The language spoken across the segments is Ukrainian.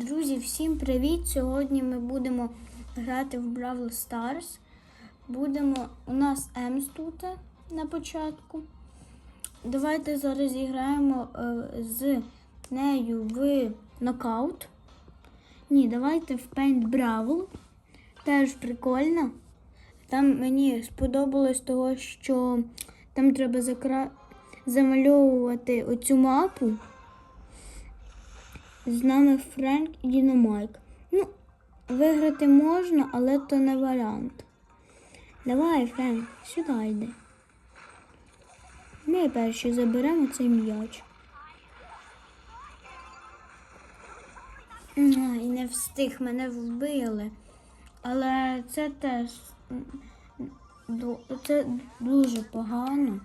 Друзі, всім привіт! Сьогодні ми будемо грати в Бравл Stars. Будемо. У нас Емс тут на початку. Давайте зараз зіграємо е, з нею в нокаут. Ні, давайте в Paint Brawl. Теж прикольно. Там мені сподобалось того, що там треба закра... замальовувати оцю мапу. З нами Френк і Дінамайк. Ну, виграти можна, але то не варіант. Давай, Френк, сюди йди. Ми перші заберемо цей м'яч. Ай, не встиг, мене вбили. Але це теж це дуже погано.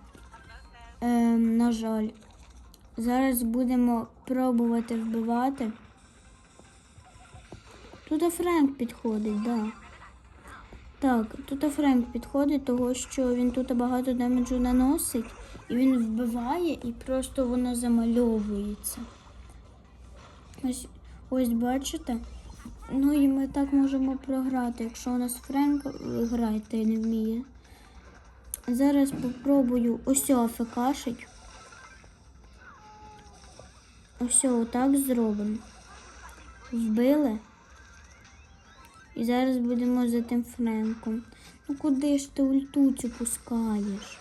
Ем, на жаль. Зараз будемо пробувати вбивати. Тут Френк підходить, да. Так, тут Френк підходить, того що він тут багато демеджу наносить, і він вбиває і просто воно замальовується. Ось, ось бачите? Ну і ми так можемо програти, якщо у нас Френк грати не вміє. Зараз попробую ось АФКшить. Ось отак зробимо. Вбили. І зараз будемо за тим Френком. Ну куди ж ти ульту пускаєш?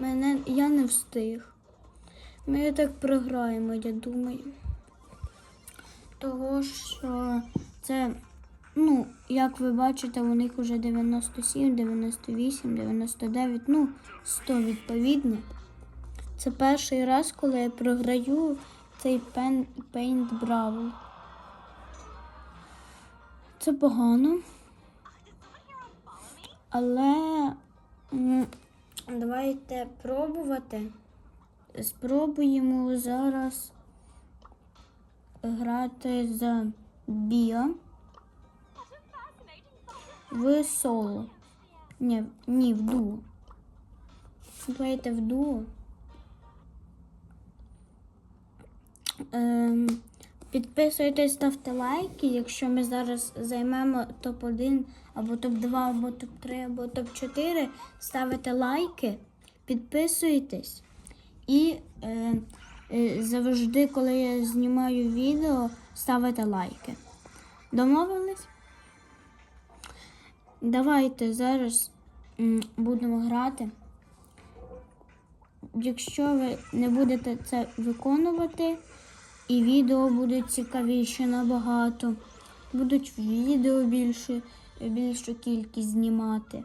Мене я не встиг. Ми так програємо, я думаю. Того що це, ну, як ви бачите, у них вже 97, 98, 99, ну, 100 відповідно. Це перший раз, коли я програю цей пен, Paint Brawl. Це погано. Але давайте пробувати. Спробуємо зараз грати за Біо в соло. Ні, ні, в дуо. Давайте в дуо. Ем, підписуйтесь, ставте лайки. Якщо ми зараз займемо топ-1 або топ-2, або топ-3, або топ-4, ставите лайки, підписуйтесь. І е, е, завжди, коли я знімаю відео, ставите лайки. Домовились? Давайте зараз будемо грати. Якщо ви не будете це виконувати, і відео будуть цікавіші набагато, будуть відео більше, більшу кількість знімати.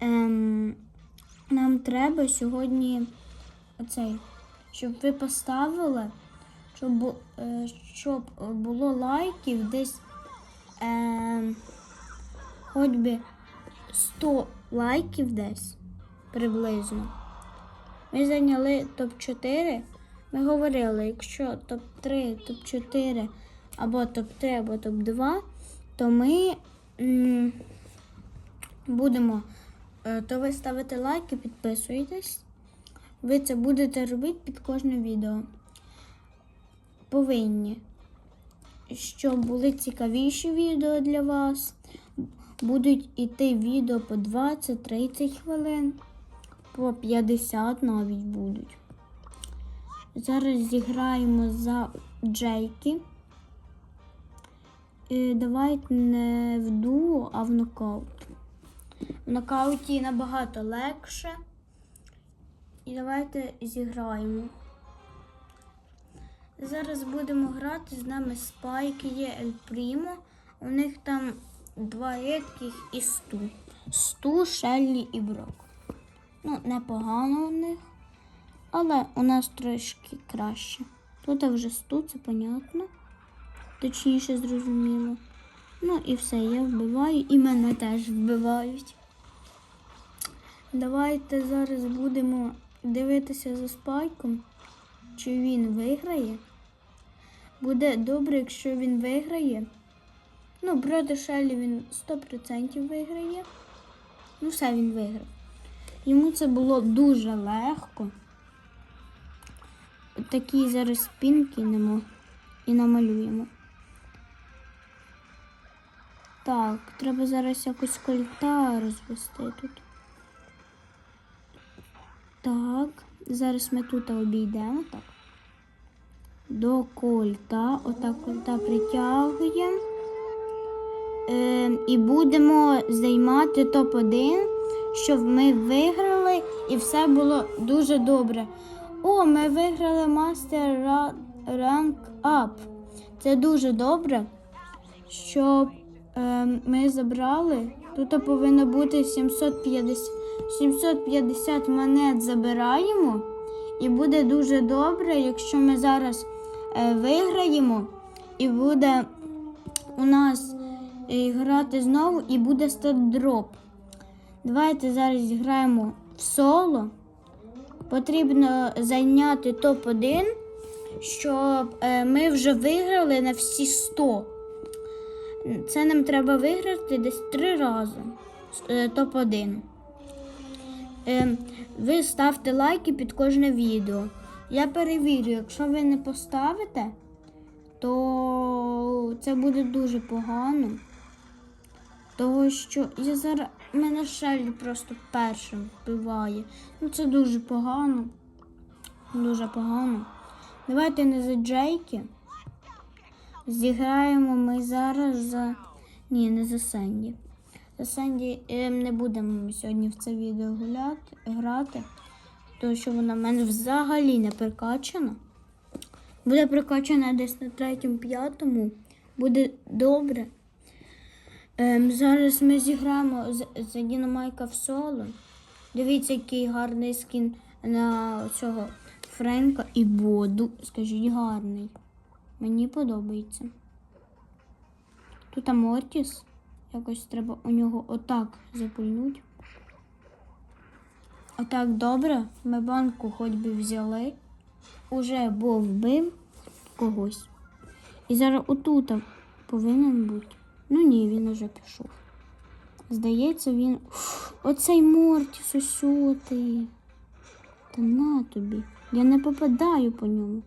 Ем, нам треба сьогодні оцей, щоб ви поставили, щоб, е, щоб було лайків десь е, хоч би 100 лайків десь приблизно. Ми зайняли топ-4. Ми говорили, якщо топ-3, топ-4 або топ-3, або топ-2, то ми м, будемо, е, то ви ставите лайки, підписуєтесь. Ви це будете робити під кожне відео. Повинні, щоб були цікавіші відео для вас. Будуть іти відео по 20-30 хвилин, по 50 навіть будуть. Зараз зіграємо за Джейкі. Е, Давайте не в дуо, а в нокаут. В нокауті набагато легше. І давайте зіграємо. Зараз будемо грати з нами Спайк, є Ель Прімо. У них там два рідких і Сту. Сту, Шеллі і Брок. Ну, непогано у них, але у нас трошки краще. Тут вже Сту, це понятно. Точніше зрозуміло. Ну і все, я вбиваю, і мене теж вбивають. Давайте зараз будемо дивитися за спайком, чи він виграє. Буде добре, якщо він виграє. Ну, проти Шеллі він 100% виграє. Ну, все він виграв. Йому це було дуже легко. такі зараз спін кинемо і намалюємо. Так, треба зараз якось кольта розвести тут. Так, зараз ми тут обійдемо. Так. До кольта. Отак кольта притягуємо. Е, і будемо займати топ-1, щоб ми виграли і все було дуже добре. О, ми виграли мастер ранк ап. Це дуже добре, щоб е, ми забрали. Тут повинно бути 750, 750 монет забираємо. І буде дуже добре, якщо ми зараз е, виграємо, і буде у нас грати знову, і буде стат-дроп. Давайте зараз зіграємо в соло. Потрібно зайняти топ-1, щоб е, ми вже виграли на всі 100. Це нам треба виграти десь 3 рази. е, Топ-1. Е, ви ставте лайки під кожне відео. Я перевірю, якщо ви не поставите, то це буде дуже погано. Тому що я зараз мене Шелі просто першим вбиває. Ну це дуже погано. Дуже погано. Давайте не за Джейки. Зіграємо ми зараз за. Ні, не за Сенді. За Сенді е, не будемо сьогодні в це відео гуляти, грати, тому що вона в мене взагалі не прикачана. Буде прикачана десь на третьому, п'ятому. Буде добре. Ем, зараз ми зіграємо з- за Дінамайка в соло. Дивіться, який гарний скін на цього Френка і Боду. Скажіть, гарний. Мені подобається. Тут Амортіс. Якось треба у нього отак запульнути. Отак добре. Ми банку хоч би взяли. Уже бо вбив когось. І зараз отут повинен бути. Ну ні, він уже пішов. Здається, він. Оцей Мортіс, ось. Та на тобі. Я не попадаю по ньому.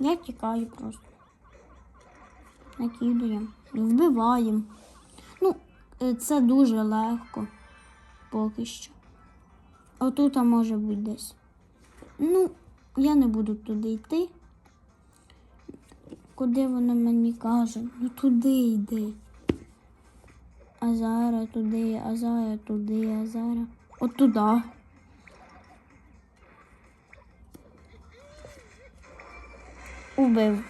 Я тікаю просто. Накидуємо. Вбиваємо. Ну, е, це дуже легко. Поки що. Отут а може бути десь. Ну, я не буду туди йти. Куди воно мені каже? Ну туди йди. А зараз туди, а зараз туди, а зараз. От туди. Убив.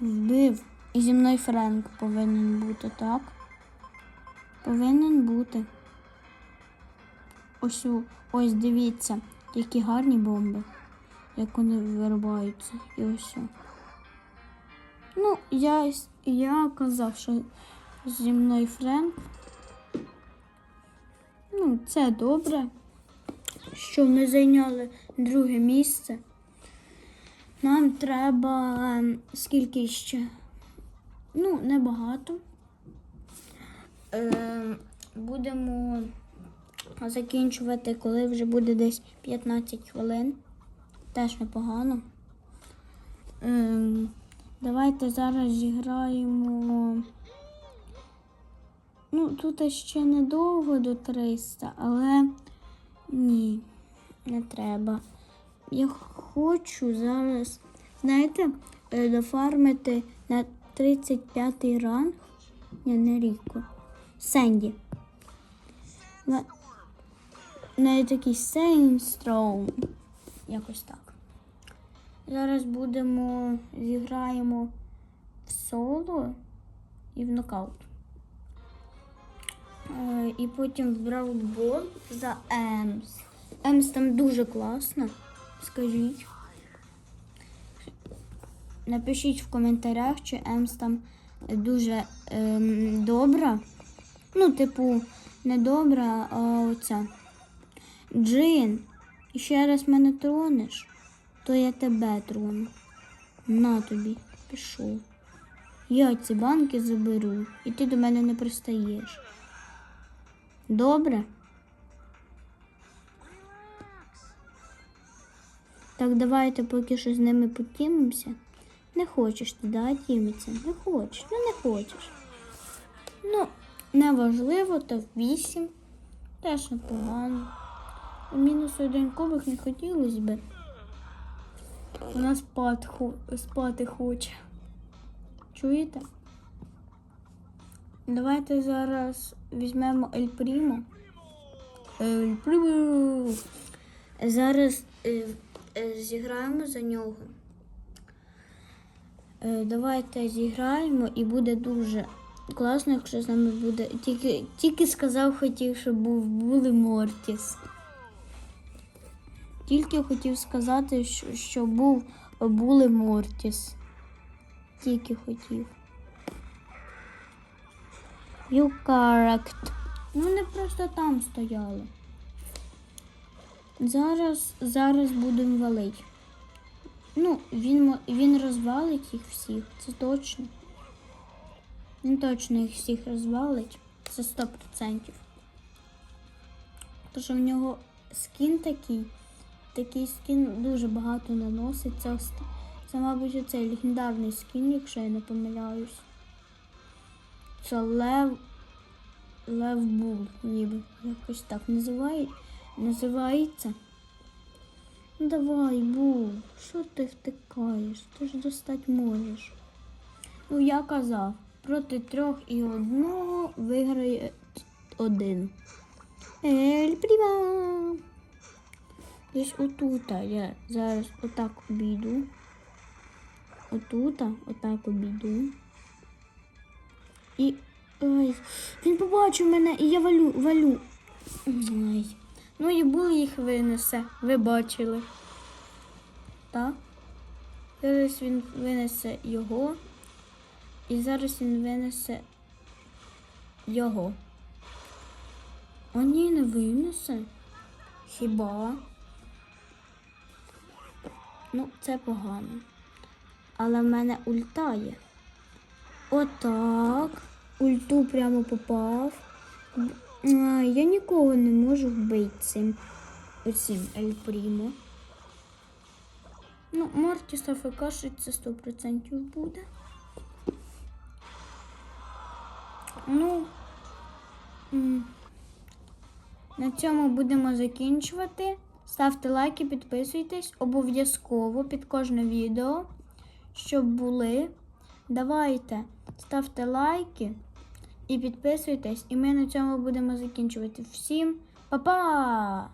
Вбив. І зі мною Френк повинен бути, так? Повинен бути. Ось, у- ось дивіться, які гарні бомби, як вони вирубаються. І ось. Ну, я, я казав, що зі мною Френк. Ну, це добре, що ми зайняли друге місце. Нам треба ем, скільки ще? Ну, небагато. Ем, будемо закінчувати, коли вже буде десь 15 хвилин. Теж непогано. Ем, давайте зараз зіграємо. Ну, тут ще недовго до 300, але ні, не треба. Я хочу зараз, знаєте, е, дофармити на 35 ранг. Ні, не рідко. Сенді. На, на такий Сейнстроум. Якось так. Зараз будемо зіграємо в соло і в нокаут. Е, І потім в браутбол за Емс. Емс там дуже класно. Скажіть. Напишіть в коментарях, чи Емс там дуже ем, добра. Ну, типу, не добра, а оця. Джин, ще раз мене тронеш, то я тебе трону. На тобі, пішов. Я ці банки заберу, і ти до мене не пристаєш. Добре? Так, давайте поки що з ними потімимося. Не хочеш ти, да, тімитися? Не хочеш, ну не хочеш. Ну, неважливо, то 8. Теж непогано. Мінус один кубик не хотілося би. Вона спати, спати хоче. Чуєте? Давайте зараз візьмемо Ель Прімо. Ель Прімо. Зараз е, е, зіграємо за нього. Е, давайте зіграємо і буде дуже класно, якщо з нами буде. Тільки, тільки сказав, хотів, щоб був були Мортіс. Тільки хотів сказати, що, що був були Мортіс. Тільки хотів. You correct. Ну, Вони просто там стояли. Зараз, зараз будемо валити. Ну, він, він розвалить їх всіх, це точно. Він точно їх всіх розвалить. Це 100%. Тому що в нього скін такий. Такий скін дуже багато наносить. Це, мабуть, оцей легендарний скін, якщо я не помиляюсь. Це Лев. Лев Бул, ніби. Якось так називає, називається. Ну давай, Бул, що ти втикаєш? Ти ж достать можеш. Ну, я казав, проти трьох і одного виграє один. Ель пріма. Десь отута я зараз отак обійду. Отута, отак обійду. І. Ой, він побачив мене і я валю, валю. Ай. Ну і був їх винесе, ви бачили. Так? Зараз він винесе його. І зараз він винесе його. А ні, не винесе. Хіба? Ну, це погано. Але в мене ульта є. Отак. Ульту прямо попав. Я нікого не можу вбити цим. Оцим Ель Прімо. Ну, Мортіс АФК це 100% буде. Ну, на цьому будемо закінчувати. Ставте лайки, підписуйтесь обов'язково під кожне відео, щоб були. Давайте ставте лайки і підписуйтесь, і ми на цьому будемо закінчувати. Всім па-па!